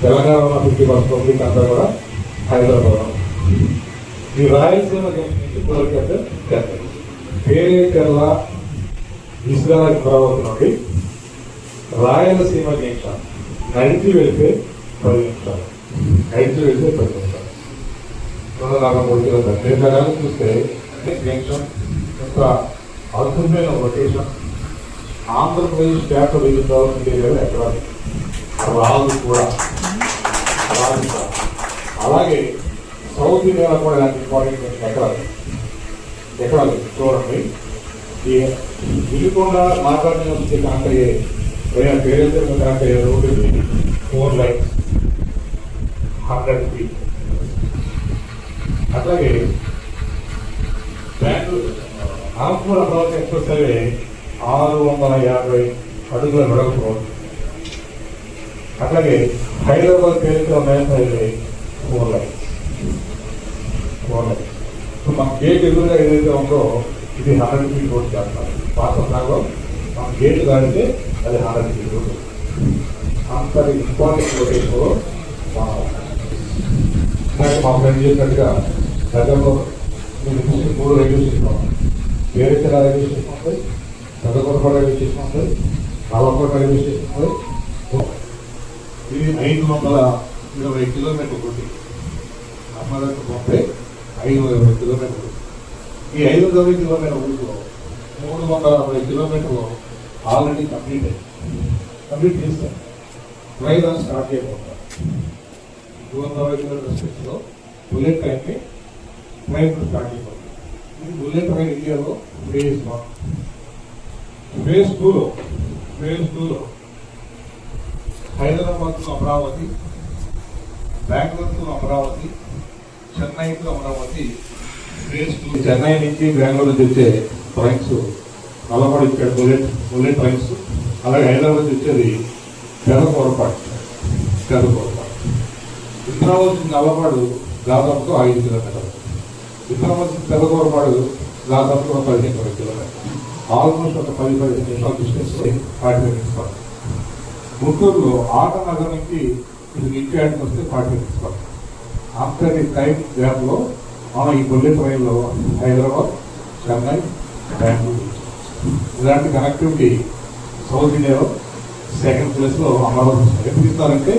తెలంగాణ ఉన్న fifty percent public అంతా కూడా హైదరాబాద్ ఈ రాయలసీమ నుంచి కోరికత పేరే కేరళ ఇస్రాయల్ అమరావతి నుండి రాయలసీమ జంక్షన్ నడిచి వెళ్తే పది నిమిషాలు. నడిచి వెళ్తే పది నిమిషాలు. రెండు నాలుగు మూడు కిలోమీటర్లు నేను చూస్తే జంక్షన్ యొక్క అద్భుతమైన location Andhra Pradesh capital region development ఏరియాలో ఎకరాలు రాదు కూడా. రాదు కూడా. అలాగే సౌత్ ఇండియాలో కూడా ఇలాంటి ఇంపార్టెంట్ ఎకరాలు ఎకరాలు చూడండి. ఈ వినుకొండ మాట్లాడిన వచ్చి కనెక్ట్ అయ్యే వేరే పేరెంట్ కనెక్ట్ అయ్యే road four lines hundred feet అట్లాగే బెంగళూరు ఆంపూర్ అమరావతి ఎక్స్ప్రెస్ హైవే ఆరు వందల యాభై అడుగుల వెడల్పు రోడ్డు. అట్లాగే హైదరాబాద్ పేరుతో national highway four lines four lines ఇప్పుడు మన గేట్ ఎదురుగా ఏదైతే ఉందో ఇది హండ్రెడ్ ఫీట్ రోడ్ చేస్తారు. పాత సాగలో మన గేట్ దాటితే అది హండ్రెడ్ ఫీట్ రోడ్ అంత ఇంపార్టెంట్ లొకేషన్లో మనం మా ఫ్రెండ్ చేసినట్టుగా గతంలో మూడు రైల్వే స్టేషన్ ఉన్నాయి. పేరుచెల రైల్వే స్టేషన్ ఉంది పెద్దకొండపాడు రైల్వే స్టేషన్ ఉంది రైల్వే స్టేషన్ ఉంది ఇది ఐదు వందల ఇరవై కిలోమీటర్ ఉంది అమ్మదకు పంపే ఐదు వందల ఇరవై కిలోమీటర్లు. ఈ ఐదు వందల ఇరవై కిలోమీటర్ ఊరిలో మూడు వందల అరవై కిలోమీటర్లు ఆల్రెడీ కంప్లీట్ అయింది కంప్లీట్ చేస్తాం ట్రైన్ అని స్టార్ట్ చేయబోతాం టూ వందల అరవై కిలోమీటర్ స్పీడ్లో బుల్లెట్ ట్రైన్ని ట్రైన్ స్టార్ట్ చేయబోతుంది ఇది బుల్లెట్ ట్రైన్ ఇండియాలో ఫేజ్ వన్ ఫేజ్ టూలో ఫేజ్ టూలో Hyderabad to Amaravati Bengaluru to Amaravati Chennai to Amaravati phase two Chennai నుంచి బెంగళూరు నుంచి వచ్చే ట్రైన్స్ నల్లపాడు ఇచ్చాడు బుల్లెట్ బుల్లెట్ ట్రైన్స్ అలాగే హైదరాబాద్ నుంచి వచ్చేది పెదపొరపాటు పెదపొరపాటు ఇంద్రావతి నుంచి నల్లపాడు దాదాపుగా ఐదు కిలోమీటర్లు. ఇంద్రావతి నుంచి పెదపొరపాడు దాదాపుగా పదిహేను కిలోమీటర్లు. ఆల్మోస్ట్ ఒక పది పదిహేను నిమిషాల డిస్టెన్స్ ఫార్టీ మినిట్స్ పడుతుంది. గుంటూరులో ఆట నగర్ నుంచి ఇది నిత్యానికి వస్తే ఫార్టీ మినిట్స్ పడుతుంది. ఆఫ్టర్ ఈ టైం గ్యాప్లో మనం ఈ బుల్లెట్ ట్రైన్లో హైదరాబాద్ చెన్నై బెంగళూరు. ఇలాంటి కనెక్టివిటీ సౌత్ ఇండియాలో సెకండ్ ప్లేస్లో అమరావతి ఎప్పుడు ఇస్తారంటే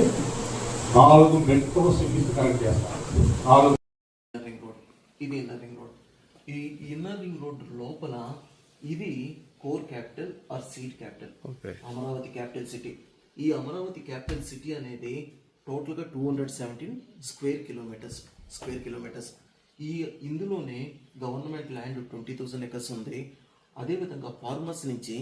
నాలుగు మెట్రో సిటీస్ కనెక్ట్ చేస్తారు. నాలుగు ఇది ఇన్నర్ రింగ్ రోడ్ ఈ ఇన్నర్ రింగ్ రోడ్ లోపల ఇది core capital or seat capital. Amaravati capital city. ఈ అమరావతి క్యాపిటల్ సిటీ అనేది టోటల్గా two hundred seventeen square kilometers square kilometers. ఈ ఇందులోనే government land twenty thousand acres ఉంది. అదేవిధంగా ఫార్మర్స్ నుంచి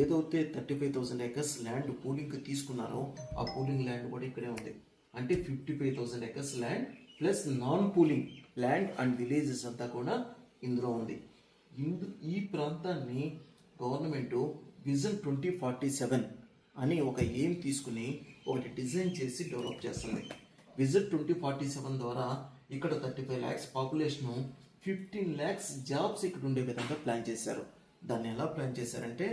ఏదైతే thirty five thousand acres land పూలింగ్కి తీసుకున్నారో ఆ పూలింగ్ ల్యాండ్ కూడా ఇక్కడే ఉంది. అంటే fifty five thousand acres land plus non pooling land and villages అంతా కూడా ఇందులో ఉంది. ఇందు ఈ ప్రాంతాన్ని government vision twenty forty seven అని ఒక ఎయిమ్ తీసుకుని ఒకటి డిజైన్ చేసి డెవలప్ చేస్తుంది. విజన్ ట్వంటీ ఫార్టీ సెవెన్ ద్వారా ఇక్కడ thirty five lakhs population fifteen lakhs jobs ఇక్కడ ఉండే విధంగా ప్లాన్ చేశారు. దాన్ని ఎలా ప్లాన్ చేశారంటే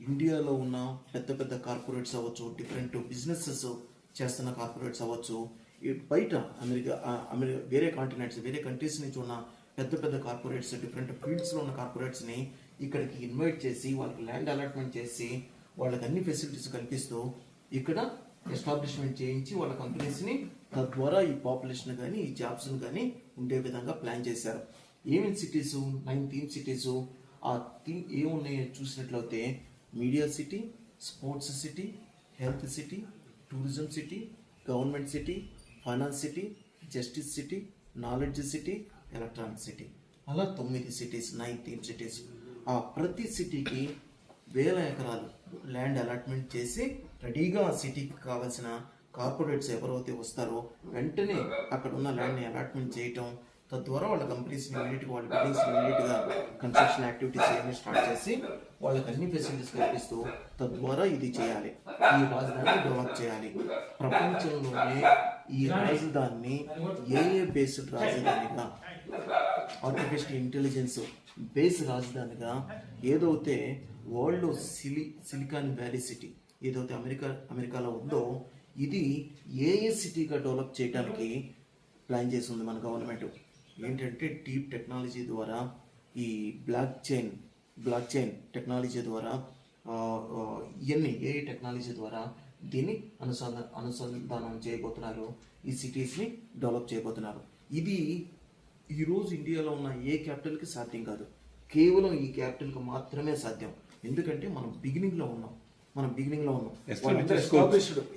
ఇండియాలో ఉన్న పెద్ద పెద్ద కార్పొరేట్స్ అవ్వచ్చు డిఫరెంట్ బిజినెసెస్ చేస్తున్న కార్పొరేట్స్ అవ్వచ్చు బయట అమెరికా అమెరికా వేరే కాంటినెంట్స్ వేరే కంట్రీస్ నుంచి ఉన్న పెద్ద పెద్ద కార్పొరేట్స్ డిఫరెంట్ ఫీల్డ్స్లో ఉన్న కార్పొరేట్స్ని ఇక్కడికి ఇన్వైట్ చేసి వాళ్ళకి ల్యాండ్ అలాట్మెంట్ చేసి వాళ్ళకి అన్ని ఫెసిలిటీస్ కల్పిస్తూ ఇక్కడ ఎస్టాబ్లిష్మెంట్ చేయించి వాళ్ళ కంపెనీస్ని తద్వారా ఈ పాపులేషన్ కానీ ఈ జాబ్స్ని కానీ ఉండే విధంగా ప్లాన్ చేశారు. ఏమేమి సిటీస్ నైన్ థీమ్ సిటీస్ ఆ థీమ్ ఏమున్నాయో చూసినట్లయితే media city sports city health city tourism city government city finance city justice city knowledge city electronic city. అలా తొమ్మిది సిటీస్ నైన్టీన్ సిటీస్. ఆ ప్రతి సిటీకి వేల ఎకరాలు ల్యాండ్ అలాట్మెంట్ చేసి రెడీగా ఆ సిటీకి కావాల్సిన కార్పొరేట్స్ ఎవరైతే వస్తారో వెంటనే అక్కడ ఉన్న ల్యాండ్ని అలాట్మెంట్ చేయటం తద్వారా వాళ్ళ కంపెనీస్ ఇమీడియట్గా వాళ్ళ బిల్డింగ్స్ ఇమీడియట్గా కన్స్ట్రక్షన్ యాక్టివిటీస్ అన్ని స్టార్ట్ చేసి వాళ్ళకి అన్ని ఫెసిలిటీస్ కల్పిస్తూ తద్వారా ఇది చేయాలి. ఈ రాజధాని డెవలప్ చేయాలి. ప్రపంచంలోనే ఈ రాజధానిని ఏ బేస్డ్ రాజధానిగా? ఆర్టిఫిషియల్ ఇంటెలిజెన్స్ బేస్ రాజధానిగా ఏదైతే వరల్డ్లో సిలి సిలికాన్ వ్యాలీ సిటీ ఏదైతే అమెరికా అమెరికాలో ఉందో ఇది ఏఏ సిటీగా డెవలప్ చేయడానికి ప్లాన్ చేసింది మన గవర్నమెంట్ ఏంటంటే డీప్ టెక్నాలజీ ద్వారా ఈ block chain block chain technology ద్వారా ఇవన్నీ ఏ టెక్నాలజీ ద్వారా దీన్ని అనుసంధ అనుసంధానం చేయబోతున్నారు. ఈ సిటీస్ని డెవలప్ చేయబోతున్నారు. ఇది ఈరోజు ఇండియాలో ఉన్న ఏ క్యాపిటల్కి సాధ్యం కాదు. కేవలం ఈ క్యాపిటల్కి మాత్రమే సాధ్యం. ఎందుకంటే మనం బిగినింగ్లో ఉన్నాం. మనం బిగినింగ్లో ఉన్నాం.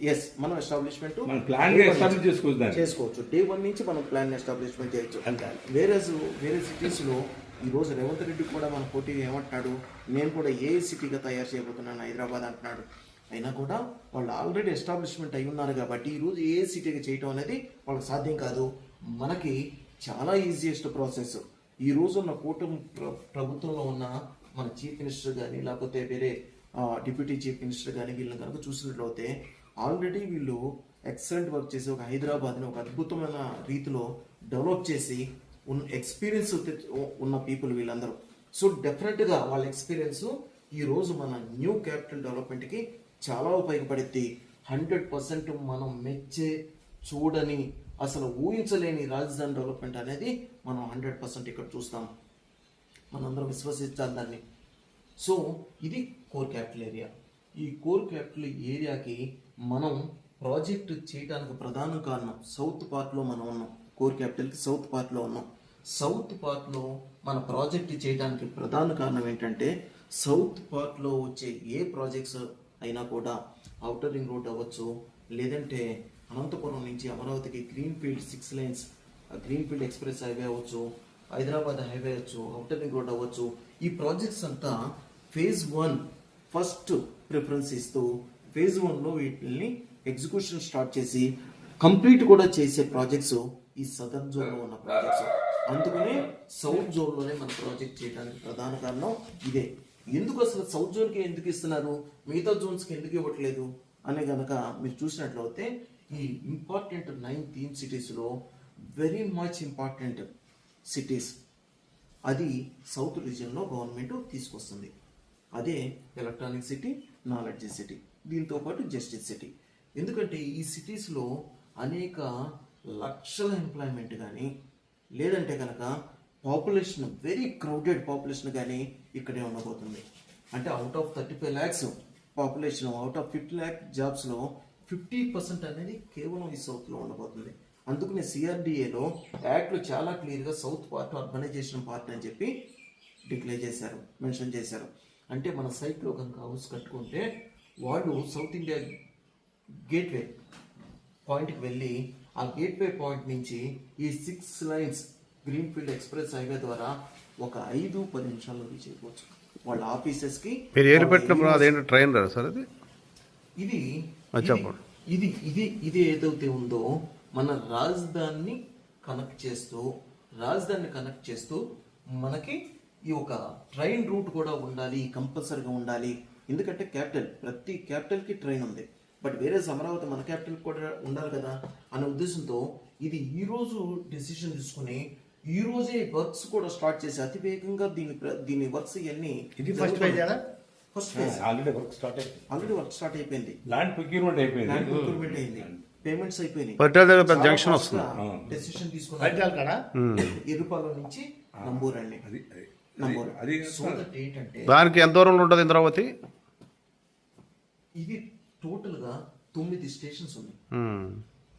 ఎస్ మనం ఎస్టాబ్లిష్మెంట్ చేసుకోవచ్చు. చేసుకోవచ్చు. డే వన్ నుంచి మనం ప్లాన్ ఎస్టాబ్లిష్మెంట్ చేయొచ్చు. వేరే వేరే సిటీస్లో ఈ రోజు రేవంత్ రెడ్డి కూడా మన పోటీ ఏమంటున్నాడు? నేను కూడా ఏ సిటీగా తయారు చేయబోతున్నాను? హైదరాబాద్ అంటున్నాడు. అయినా కూడా వాళ్ళు ఆల్రెడీ ఎస్టాబ్లిష్మెంట్ అయి ఉన్నారు కాబట్టి ఈ రోజు ఏ సిటీగా చేయటం అనేది వాళ్ళకి సాధ్యం కాదు. మనకి చాలా ఈజియెస్ట్ ప్రాసెస్ ఈ రోజు ఉన్న కూటమి ప్రభుత్వంలో ఉన్న మన చీఫ్ మినిస్టర్ కానీ లేకపోతే వేరే డిప్యూటీ చీఫ్ మినిస్టర్ కానీ వీళ్ళని కనుక చూసినట్లయితే ఆల్రెడీ వీళ్ళు ఎక్సలెంట్ వర్క్ చేసి ఒక హైదరాబాద్ని ఒక అద్భుతమైన రీతిలో డెవలప్ చేసి ఉన్న ఎక్స్పీరియన్స్ ఉన్న పీపుల్ వీళ్ళందరూ. సో డెఫినెట్గా వాళ్ళ ఎక్స్పీరియన్స్ ఈరోజు మన న్యూ క్యాపిటల్ డెవలప్మెంట్కి చాలా ఉపయోగపడుద్ది. హండ్రెడ్ పర్సెంట్ మనం మెచ్చే చూడని అసలు ఊహించలేని రాజధాని డెవలప్మెంట్ అనేది మనం హండ్రెడ్ పర్సెంట్ ఇక్కడ చూస్తాం. మనందరం విశ్వసించాలి దాన్ని. సో ఇది కోర్ క్యాపిటల్ ఏరియా. ఈ కోర్ క్యాపిటల్ ఏరియాకి మనం ప్రాజెక్ట్ చేయడానికి ప్రధాన కారణం సౌత్ పార్ట్లో మనం ఉన్నాం. కోర్ క్యాపిటల్కి సౌత్ పార్ట్లో ఉన్నాం. సౌత్ పార్ట్లో మన ప్రాజెక్ట్ చేయడానికి ప్రధాన కారణం ఏంటంటే సౌత్ పార్ట్లో వచ్చే ఏ ప్రాజెక్ట్స్ అయినా కూడా అవుటర్ రింగ్ రోడ్ అవ్వచ్చు. లేదంటే అనంతపురం నుంచి అమరావతికి green field six lines green field express highway అవ్వచ్చు హైదరాబాద్ హైవే అవ్వచ్చు అవుటర్ రింగ్ రోడ్ అవ్వచ్చు. ఈ ప్రాజెక్ట్స్ అంతా ఫేజ్ వన్ ఫస్ట్ ప్రిఫరెన్స్ ఇస్తూ ఫేజ్ వన్లో వీటిని ఎగ్జిక్యూషన్ స్టార్ట్ చేసి కంప్లీట్ కూడా చేసే ప్రాజెక్ట్స్ ఈ సదర్న్ జోన్లో ఉన్న ప్రాజెక్ట్స్ అందుకనే సౌత్ జోన్లోనే మన ప్రాజెక్ట్ చేయడానికి ప్రధాన కారణం ఇదే. ఎందుకు అసలు సౌత్ జోన్కి ఎందుకు ఇస్తున్నారు? మిగతా జోన్స్కి ఎందుకు ఇవ్వట్లేదు? అనే కనుక మీరు చూసినట్లయితే ఈ ఇంపార్టెంట్ నైన్ థీమ్ సిటీస్లో వెరీ మచ్ ఇంపార్టెంట్ సిటీస్ అది సౌత్ రీజియన్లో గవర్నమెంట్ తీసుకొస్తుంది. అదే ఎలక్ట్రానిక్ సిటీ నాలెడ్జ్ సిటీ దీంతో పాటు జస్టిస్ సిటీ ఎందుకంటే ఈ సిటీస్లో అనేక లక్షల ఎంప్లాయ్మెంట్ కానీ లేదంటే కనుక పాపులేషన్ వెరీ క్రౌడెడ్ పాపులేషన్ కానీ ఇక్కడే ఉండబోతుంది. అంటే out of thirty five lakhs population out of fifty lakh జాబ్స్లో fifty percent అనేది కేవలం ఈ సౌత్లో ఉండబోతుంది. అందుకనే సిఆర్డిఏలో యాక్ట్లో చాలా క్లియర్గా సౌత్ పార్ట్ అర్బనైజేషన్ పార్ట్ అని చెప్పి డిక్లేర్ చేశారు మెన్షన్ చేశారు. అంటే మన సైట్లో కనుక హౌస్ కట్టుకుంటే వాళ్ళు సౌత్ ఇండియా గేట్వే పాయింట్కి వెళ్ళి ఆ గేట్వే పాయింట్ నుంచి ఈ six lines green field express highway ద్వారా ఒక ఐదు పది నిమిషాల్లో రీచ్ అయిపోవచ్చు. వాళ్ళ ఆఫీసెస్కి మీరు ఏరు పెట్టినప్పుడు అదేంటి ట్రైన్ రా సార్ అది? ఇది ఇది-. ఇది ఇది ఏదైతే ఉందో మన రాజధానిని కనెక్ట్ చేస్తూ రాజధానిని కనెక్ట్ చేస్తూ మనకి ఈ ఒక ట్రైన్ రూట్ కూడా ఉండాలి కంపల్సరీగా ఉండాలి. ఎందుకంటే క్యాపిటల్ ప్రతి క్యాపిటల్కి ట్రైన్ ఉంది. బట్ వేరే అమరావతి మన క్యాపిటల్ కూడా ఉండాలి కదా అనే ఉద్దేశంతో ఇది ఈ రోజు డెసిషన్ తీసుకుని ఈ రోజే వర్క్స్ కూడా స్టార్ట్ చేసి అతి వేగంగా దీని దీని వర్క్స్ ఇవన్నీ ఇది first phase? First phase already work start అయిపోయింది. ఆల్రెడీ వర్క్ స్టార్ట్ అయిపోయింది. ల్యాండ్ ప్రొక్యూర్మెంట్ ల్యాండ్ అయిపోయింది ప్రొక్యూర్మెంట్ అయింది. పేమెంట్స్ అయిపోయినాయి. పెద్ద జంక్షన్ వస్తుంది. డెసిషన్ తీసుకున్నారు. హైదరాబాద్ కాడా? ఇరుపాల నుంచి నంబూర్ అండి అది నంబూర్. అది సో దట్ ఏంటంటే దానికి ఎంత దూరంలో ఉంటుంది ఇంద్రావతి? ఇది టోటల్గా తొమ్మిది స్టేషన్స్ ఉన్నాయి.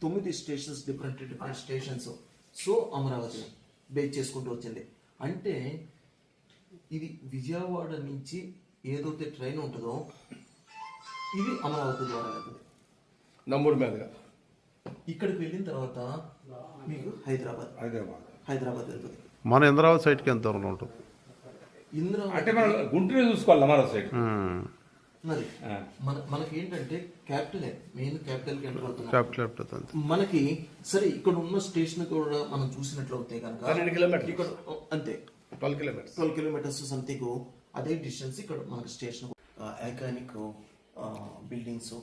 తొమ్మిది stations different different stations so Amaravati base చేసుకుంటూ వచ్చింది. అంటే ఇది విజయవాడ నుంచి ఏదైతే ట్రైన్ ఉంటుందో ఇది అమరావతి ద్వారా వెళ్తుంది. నంబూరు మీదుగా. ఇక్కడికి వెళ్ళిన తర్వాత మీకు హైదరాబాద్. హైదరాబాద్. హైదరాబాద్ వెళ్తుంది. మన ఇంద్రావతి సైట్కి ఎంత దూరంలో ఉంటుంది? ఇందులో అంటే మనం గుంటూరు చూసుకోవాలి అమరా సైడ్. మరి మనకి ఏంటంటే క్యాపిటల్ మెయిన్ క్యాపిటల్కి ఎంటర్ అవుతున్నాం. క్యాపిటల్ ఎప్పుడు అంతే. మనకి సరే ఇక్కడ ఉన్న స్టేషన్ కూడా మనం చూసినట్లయితే కనుక పన్నెండు. ఇక్కడ అంతే. Twelve kilometers. Twelve kilometers something అదే డిస్టెన్స్ ఇక్కడ మనకి station. Iconic buildings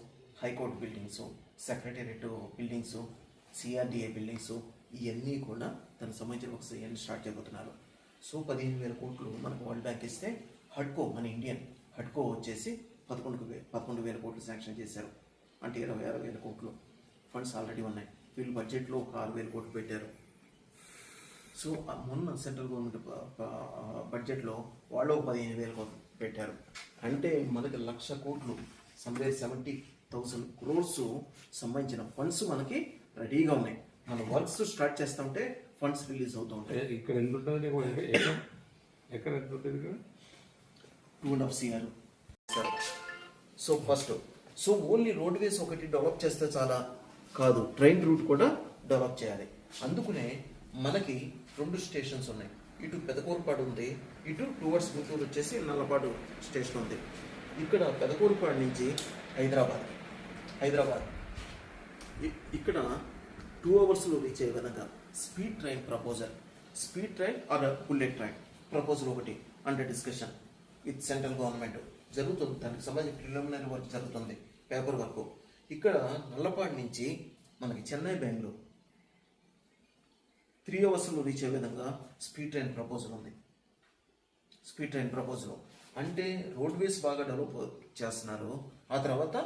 high court buildings secretariat buildings CRDA buildings ఇవన్నీ కూడా దానికి సంబంధించిన ఒక ఇవన్నీ స్టార్ట్ చేయబోతున్నారు. సో పదిహేను వేల కోట్లు మనకు వరల్డ్ బ్యాంక్ ఇస్తే హడ్కో మన ఇండియన్ హడ్కో వచ్చేసి పదకొండు పదకొండు వేల కోట్లు శాంక్షన్ చేశారు. అంటే ఇరవై ఆరు వేల కోట్లు ఫండ్స్ ఆల్రెడీ ఉన్నాయి. వీళ్ళు బడ్జెట్లో ఒక ఆరు వేల కోట్లు పెట్టారు. సో మొన్న సెంట్రల్ గవర్నమెంట్ బడ్జెట్లో వాళ్ళు ఒక పదిహేను వేల కోట్లు పెట్టారు. అంటే మనకి లక్ష కోట్లు సంబే సెవెంటీ థౌసండ్ క్రోర్స్ సంబంధించిన ఫండ్స్ మనకి రెడీగా ఉన్నాయి. మన వర్క్స్ స్టార్ట్ చేస్తుంటే ఫండ్స్ రిలీజ్ అవుతూ ఉంటాయి. ఇక్కడ ఎంత ఉంటుంది? ఎక్కడ? ఎంత ఉంటుంది two and half CR so first so only roadways ఒకటి డెవలప్ చేస్తే చాలా కాదు. ట్రైన్ రూట్ కూడా డెవలప్ చేయాలి. అందుకనే మనకి రెండు స్టేషన్స్ ఉన్నాయి. ఇటు పెదకూరుపాడు ఉంది ఇటు టువర్డ్స్ గుంటూరు వచ్చేసి నల్లపాడు స్టేషన్ ఉంది. ఇక్కడ పెదకూరుపాడు నుంచి హైదరాబాద్ హైదరాబాద్. ఇక్కడ టూ అవర్స్లో రీచ్ అయ్యే విధంగా speed train proposal speed train or bullet train proposal ఒకటి under discussion with central government జరుగుతుంది. దానికి సంబంధించి ప్రిలిమినరీ వర్క్ జరుగుతుంది. పేపర్ వర్క్ ఇక్కడ నల్లపాడు నుంచి మనకి చెన్నై బెంగళూరు త్రీ అవర్స్లో రీచ్ అయ్యే విధంగా స్పీడ్ ట్రైన్ ప్రపోజల్ ఉంది. స్పీడ్ ట్రైన్ ప్రపోజల్ అంటే రోడ్వేస్ బాగా డెవలప్ చేస్తున్నారు. ఆ తర్వాత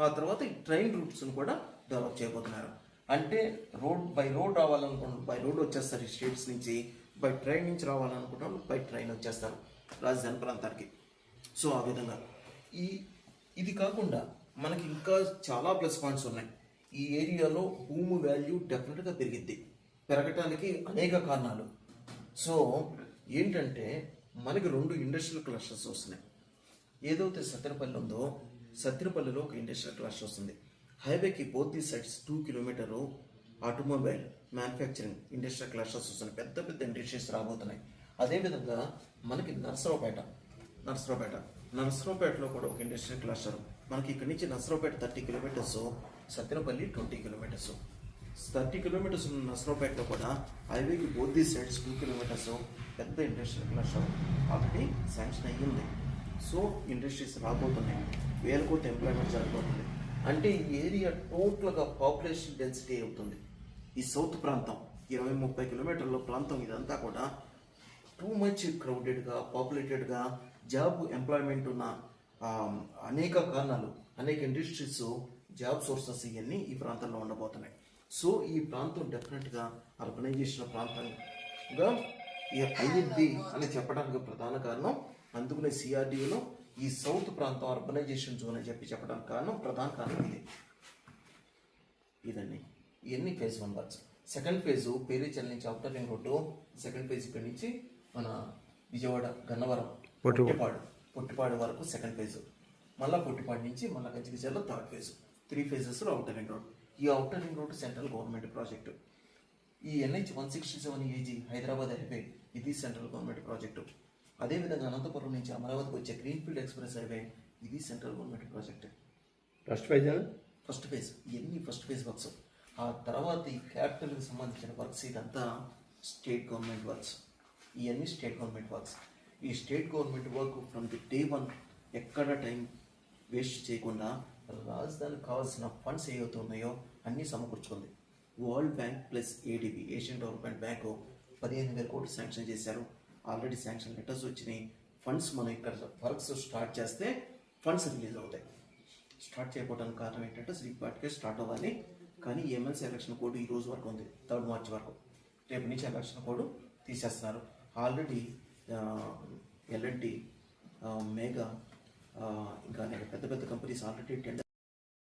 ఆ తర్వాత ఈ ట్రైన్ రూట్స్ను కూడా డెవలప్ చేయబోతున్నారు. అంటే రోడ్ బై రోడ్ రావాలనుకున్న బై రోడ్ వచ్చేస్తారు ఈ స్టేట్స్ నుంచి. బై ట్రైన్ నుంచి రావాలనుకుంటాం బై ట్రైన్ వచ్చేస్తారు. రాజధాని ప్రాంతానికి. సో ఆ విధంగా. ఈ ఇది కాకుండా మనకి ఇంకా చాలా ప్లస్ పాయింట్స్ ఉన్నాయి. ఈ ఏరియాలో భూమి వాల్యూ డెఫినెట్గా పెరిగిద్ది. పెరగటానికి అనేక కారణాలు. సో ఏంటంటే మనకి రెండు ఇండస్ట్రియల్ క్లస్టర్స్ వస్తున్నాయి. ఏదైతే సత్యనపల్లి ఉందో సత్యనపల్లిలో ఒక ఇండస్ట్రియల్ క్లస్టర్ వస్తుంది. హైవేకి both the sides two kilometer automobile manufacturing industrial clusters వస్తున్నాయి. పెద్ద పెద్ద ఇండస్ట్రీస్ రాబోతున్నాయి. అదేవిధంగా మనకి నర్సరావుపేట నర్సరావుపేట. నర్సరావుపేటలో కూడా ఒక ఇండస్ట్రియల్ క్లస్టర్ మనకి ఇక్కడి నుంచి Narasaraopet thirty kilometers Satyanapalli twenty kilometers thirty kilometers ఉన్న నర్సరావుపేటలో కూడా హైవేకి both the sides two kilometers పెద్ద ఇండస్ట్రియల్ క్లస్టర్ ఆల్రెడీ శాంక్షన్ అయ్యింది. సో ఇండస్ట్రీస్ రాబోతున్నాయి. వేల కోట్ల ఎంప్లాయ్మెంట్ జరగబోతుంది. అంటే ఈ ఏరియా టోటల్గా పాపులేషన్ డెన్సిటీ అవుతుంది. ఈ సౌత్ ప్రాంతం ఇరవై ముప్పై కిలోమీటర్ల ప్రాంతం ఇదంతా కూడా టూ మచ్ క్రౌడెడ్గా పాపులేటెడ్గా జాబ్ ఎంప్లాయ్మెంట్ ఉన్న అనేక కారణాలు అనేక ఇండస్ట్రీస్ జాబ్ సోర్సెస్ ఇవన్నీ ఈ ప్రాంతంలో ఉండబోతున్నాయి. సో ఈ ప్రాంతం డెఫినెట్గా అర్బనైజేషన్ ప్రాంతంగా ఈ అయ్యిద్ది అని చెప్పడానికి ప్రధాన కారణం. అందుకనే సిఆర్డీలో ఈ సౌత్ ప్రాంతం అర్బనైజేషన్ జోన్ అని చెప్పి చెప్పడానికి కారణం ప్రధాన కారణం ఇది. ఇదండి. ఇవన్నీ phase one works second phase Perecherla నుంచి outer ring road second phase ఇక్కడి నుంచి మన విజయవాడ గన్నవరం పొట్టిపాడు. పొట్టిపాడు. వరకు సెకండ్ ఫేజ్ మళ్ళా పొట్టిపాడు నుంచి మళ్ళా గంజిగిజల్లో థర్డ్ ఫేజ్ త్రీ ఫేజెస్లో అవుటర్ రింగ్ రోడ్ ఈ outer ring road central government project ఈ ఎన్హెచ్ వన్ సిక్స్టీ సెవెన్ ఏజీ హైదరాబాద్ హైవే ఇది సెంట్రల్ గవర్నమెంట్ ప్రాజెక్టు అదేవిధంగా అనంతపురం నుంచి అమరావతికి వచ్చే గ్రీన్ఫీల్డ్ ఎక్స్ప్రెస్ హైవే ఇది central government project first phase first phase ఇవన్నీ ఫస్ట్ ఫేజ్ వర్క్స్ ఆ తర్వాత ఈ క్యాపిటల్కి సంబంధించిన వర్క్స్ ఇదంతా స్టేట్ గవర్నమెంట్ వర్క్స్ ఇవన్నీ స్టేట్ గవర్నమెంట్ వర్క్స్ ఈ state government work from the day one ఎక్కడ టైం వేస్ట్ చేయకుండా రాజధానికి కావాల్సిన ఫండ్స్ ఏవైతే ఉన్నాయో అన్నీ సమకూర్చుకుంది. World bank plus ADB Asian development bank పదిహేను వేల కోట్లు శాంక్షన్ చేశారు. ఆల్రెడీ శాంక్షన్ లెటర్స్ వచ్చినాయి. ఫండ్స్ మనం ఇక్కడ వర్క్స్ స్టార్ట్ చేస్తే ఫండ్స్ రిలీజ్ అవుతాయి. స్టార్ట్ చేయకపోవడానికి కారణం ఏంటంటే శ్రీ ఇప్పటికే స్టార్ట్ అవ్వాలి. కానీ ఎమ్మెల్సీ ఎలక్షన్ కోడ్ ఈ రోజు వరకు ఉంది. థర్డ్ మార్చ్ వరకు. రేపు నుంచి ఎలక్షన్ కోడ్ తీసేస్తున్నారు. Already L and T Megha ఇంకా అనేక పెద్ద పెద్ద కంపెనీస్ ఆల్రెడీ టెండర్